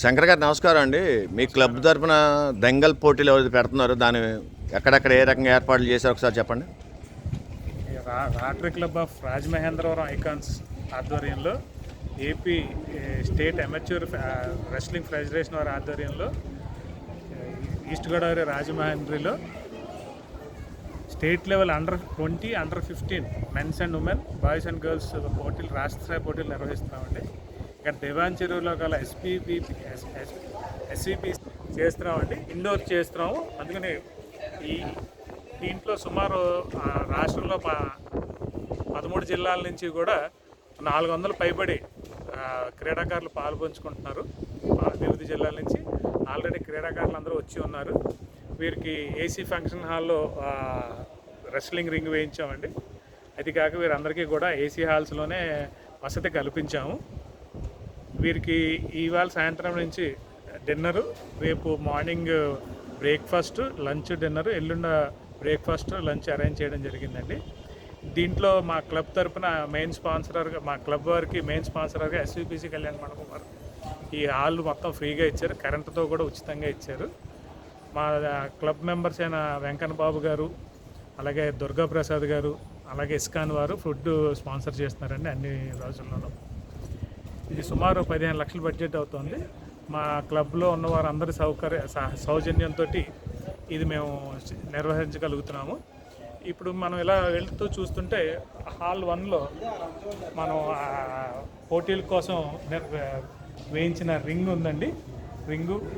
శంకర్ గారు నమస్కారం అండి. మీ క్లబ్ తరపున దెంగల్ పోటీలు ఎవరైతే పెడుతున్నారు దాని ఎక్కడెక్కడ ఏ రకంగా ఏర్పాట్లు చేశారు ఒకసారి చెప్పండి. Rotary club of Rajamahendravaram icons ఆధ్వర్యంలో AP state amateur wrestling federation వారి ఆధ్వర్యంలో east Godavari రాజమహేంద్రిలో state level under twenty under fifteen men's and women boys and girls పోటీలు రాష్ట్ర స్థాయి పోటీలు నిర్వహిస్తున్నామండి. ఇక్కడ దేవాన్ చెరువులో గల ఎస్పీపీ ఎస్సీపీ చేస్తున్నామండి. ఇండోర్ చేస్తున్నాము. అందుకని ఈ దీంట్లో సుమారు రాష్ట్రంలో పదమూడు జిల్లాల నుంచి కూడా నాలుగు వందల పైబడి క్రీడాకారులు పాల్పంచుకుంటున్నారు వివిధ జిల్లాల నుంచి ఆల్రెడీ క్రీడాకారులు అందరూ వచ్చి ఉన్నారు. వీరికి ఏసీ ఫంక్షన్ హాల్లో రెస్లింగ్ రింగ్ వేయించామండి. అది కాక వీరందరికీ కూడా ఏసీ హాల్స్లోనే వసతి కల్పించాము. వీరికి ఇవాళ సాయంత్రం నుంచి డిన్నరు రేపు మార్నింగ్ బ్రేక్ఫాస్ట్ లంచ్ డిన్నర్ ఎల్లుండ బ్రేక్ఫాస్ట్ లంచ్ అరేంజ్ చేయడం జరిగిందండి. దీంట్లో మా క్లబ్ తరపున మెయిన్ స్పాన్సరర్గా మా క్లబ్ వారికి మెయిన్ స్పాన్సరర్గా ఎస్విపిసి కళ్యాణ్ మండపం వారు ఈ హాల్ మొత్తం ఫ్రీగా ఇచ్చారు. కరెంటుతో కూడా ఉచితంగా ఇచ్చారు. మా క్లబ్ మెంబర్స్ అయిన వెంకన్న బాబు గారు అలాగే దుర్గా ప్రసాద్ గారు అలాగే ఇస్కాన్ వారు ఫుడ్ స్పాన్సర్ చేస్తున్నారండి అన్ని రోజుల్లోనూ. ఇది సుమారు పదిహేను లక్షల బడ్జెట్ అవుతుంది. మా క్లబ్లో ఉన్న వారందరి సౌకర్య సౌజన్యంతో ఇది మేము నిర్వహించగలుగుతున్నాము. ఇప్పుడు మనం ఇలా వెళ్తూ చూస్తుంటే హాల్ వన్లో మనం పోటీల కోసం నిర్- వేయించిన రింగ్ ఉందండి. రింగు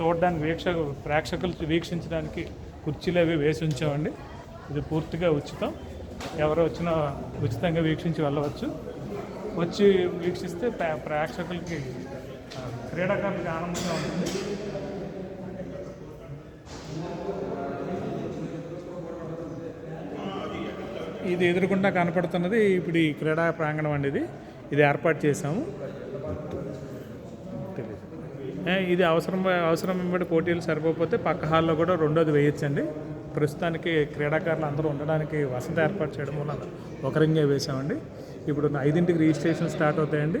చూడడానికి వీక్ష ప్రేక్షకులు వీక్షించడానికి కుర్చీలు అవి వేసి ఉంచామండి. ఇది పూర్తిగా ఉచితం. ఎవరు వచ్చినా ఉచితంగా వీక్షించి వెళ్ళవచ్చు. వచ్చి వీక్షిస్తే ప్రేక్షకులకి క్రీడాకారులకి ఆనందంగా ఉంటుంది. ఇది ఎదురుకుండా కనపడుతున్నది ఇప్పుడు ఈ క్రీడా ప్రాంగణం అండి ఇది. ఇది ఏర్పాటు చేశాము. ఇది అవసరం అవసరం వెంబడి పోటీలు సరిపోతే పక్క హాల్లో కూడా రెండోది వేయొచ్చండి. ప్రస్తుతానికి క్రీడాకారులు అందరూ ఉండడానికి వసతి ఏర్పాటు చేయడం వల్ల ఒకరింగే వేసామండి ఇప్పుడు ఐదింటికి రిజిస్ట్రేషన్ స్టార్ట్ అవుతాయండి.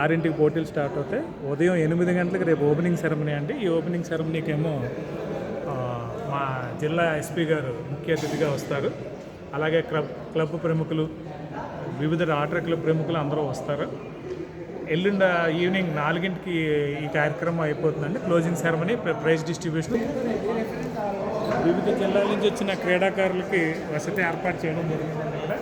ఆరింటికి పోటీలు స్టార్ట్ అవుతాయి. ఉదయం ఎనిమిది గంటలకు రేపు ఓపెనింగ్ సెరమనీ అండి. ఈ ఓపెనింగ్ సెరమనీకేమో మా జిల్లా ఎస్పీ గారు ముఖ్య అతిథిగా వస్తారు. అలాగే క్లబ్ క్లబ్ ప్రముఖులు వివిధ ఆటర క్లబ్ ప్రముఖులు అందరూ వస్తారు. ఎల్లుండ ఈవినింగ్ నాలుగింటికి ఈ కార్యక్రమం అయిపోతుందండి. Closing ceremony prize distribution. వివిధ జిల్లాల నుంచి వచ్చిన క్రీడాకారులకి వసతి ఏర్పాటు చేయడం జరిగిందండి ఇక్కడ.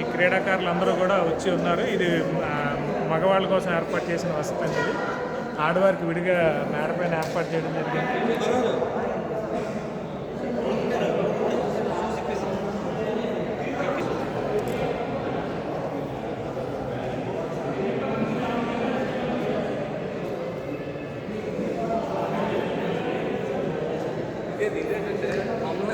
ఈ క్రీడాకారులు అందరూ కూడా వచ్చి ఉన్నారు. ఇది మగవాళ్ళ కోసం ఏర్పాటు చేసిన వసతి అండి ఇది. ఆడవారికి విడిగా మేడపైన ఏర్పాటు చేయడం జరిగింది. అమ్మ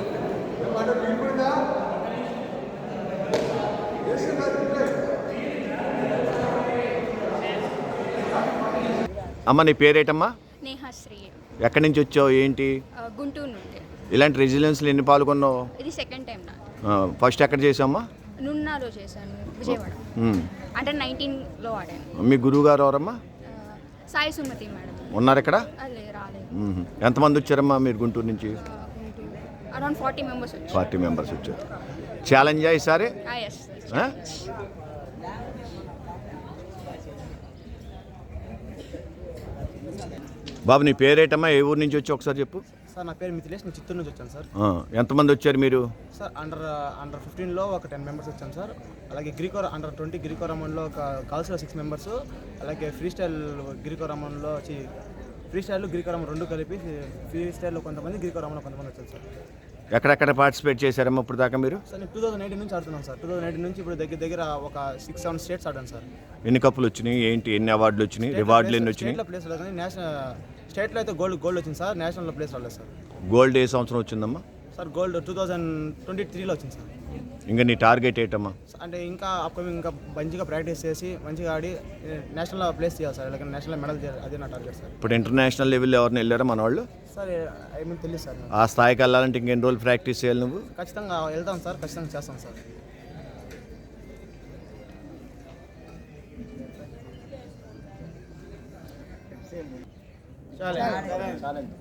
నీ పేరేటమ్మా? నేహాశ్రీ. ఎక్కడి నుంచి వచ్చావు? ఏంటి? గుంటూరు నుండి. ఇలాంటి రెసిడెన్స్లు ఎన్ని పాల్గొన్నావు ఇది సెకండ్ టైం నా ఫస్ట్ ఎక్కడ చేసావమ్మా నున్నాలో చేశాను విజయవాడ. అంటే నైన్టీన్లో ఆడాను. మీ గురువు గారు ఎవరమ్మా సాయి సుమతి మేడం. ఉన్నారు ఇక్కడ. ఎంతమంది వచ్చారమ్మా మీరు గుంటూరు నుంచి? అరౌండ్ ఫార్టీ మెంబర్స్ వచ్చి ఫార్టీ మెంబర్స్ వచ్చారు. ఛాలెంజా ఈసారి? ఎస్? బాబు నీ పేరేటమ్మా? ఏ ఊరు నుంచి వచ్చి ఒకసారి చెప్పు. సార్ నా పేరు మిథిలేష్. నేను చిత్తూరు నుంచి వచ్చాను సార్. ఎంతమంది వచ్చారు మీరు? సార్ అండర్ అండర్ ఫిఫ్టీన్లో ఒక టెన్ మెంబర్స్ వచ్చాను సార్. అలాగే గ్రీకో అండర్ ట్వంటీ గ్రీకో రమన్లో ఒక గర్ల్స్లో సిక్స్ మెంబర్స్ అలాగే ఫ్రీ స్టైల్ గ్రీకో రమన్లో వచ్చి ఫ్రీ స్టైల్ గ్రీకో రమన్ రెండు కలిపి ఫ్రీ స్టైల్లో కొంతమంది గ్రీకో రమన్లో కొంతమంది వచ్చారు సార్. ఎక్కడెక్కడ పార్టిసిపేట్ చేశారమ్మా ఇప్పుడు దాకా మీరు? సార్ టూ థౌసండ్ ఎయిటీన్ నుంచి ఆడుతున్నాను సార్. టూ థౌసండ్ ఎయిటీన్ నుంచి ఇప్పుడు దగ్గర దగ్గర ఒక సిక్స్ సెవెన్ స్టేట్స్ ఆడాను సార్. ఎన్ని కప్పులు వచ్చినాయి? ఏంటి? ఎన్ని అవార్డులు వచ్చినాయి? రివార్డులు ఎన్ని వచ్చినాయి? ప్లేస్ కానీ నేషనల్ స్టేట్లో అయితే గోల్డ్ గోల్డ్ వచ్చింది సార్. నేషనల్లో ప్లేస్ రాలేదు సార్. గోల్డ్ ఏ సంవత్సరం వచ్చిందమ్మా? Sir gold two thousand twenty త్రీలో వచ్చింది సార్. ఇంకా నీ టార్గెట్ ఏంటమ్మా? అంటే ఇంకా అప్కమింగ్ ఇంకా మంచిగా ప్రాక్టీస్ చేసి మంచిగా ఆడి నేషనల్ ప్లేస్ చేయాలి సార్. అలాగే నేషనల్ మెడల్ చేయాలి అదే నా టార్గెట్ సార్. ఇప్పుడు ఇంటర్నేషనల్ లెవెల్ ఎవరిని వెళ్ళారా మన వాళ్ళు? సార్ ఐ మీన్ తెలియదు సార్. ఆ స్థాయికి వెళ్ళాలంటే ఇంకెన్ని రోజులు ప్రాక్టీస్ చేయాలి నువ్వు? ఖచ్చితంగా వెళ్తాం సార్. ఖచ్చితంగా చేస్తాం సార్. చాలండి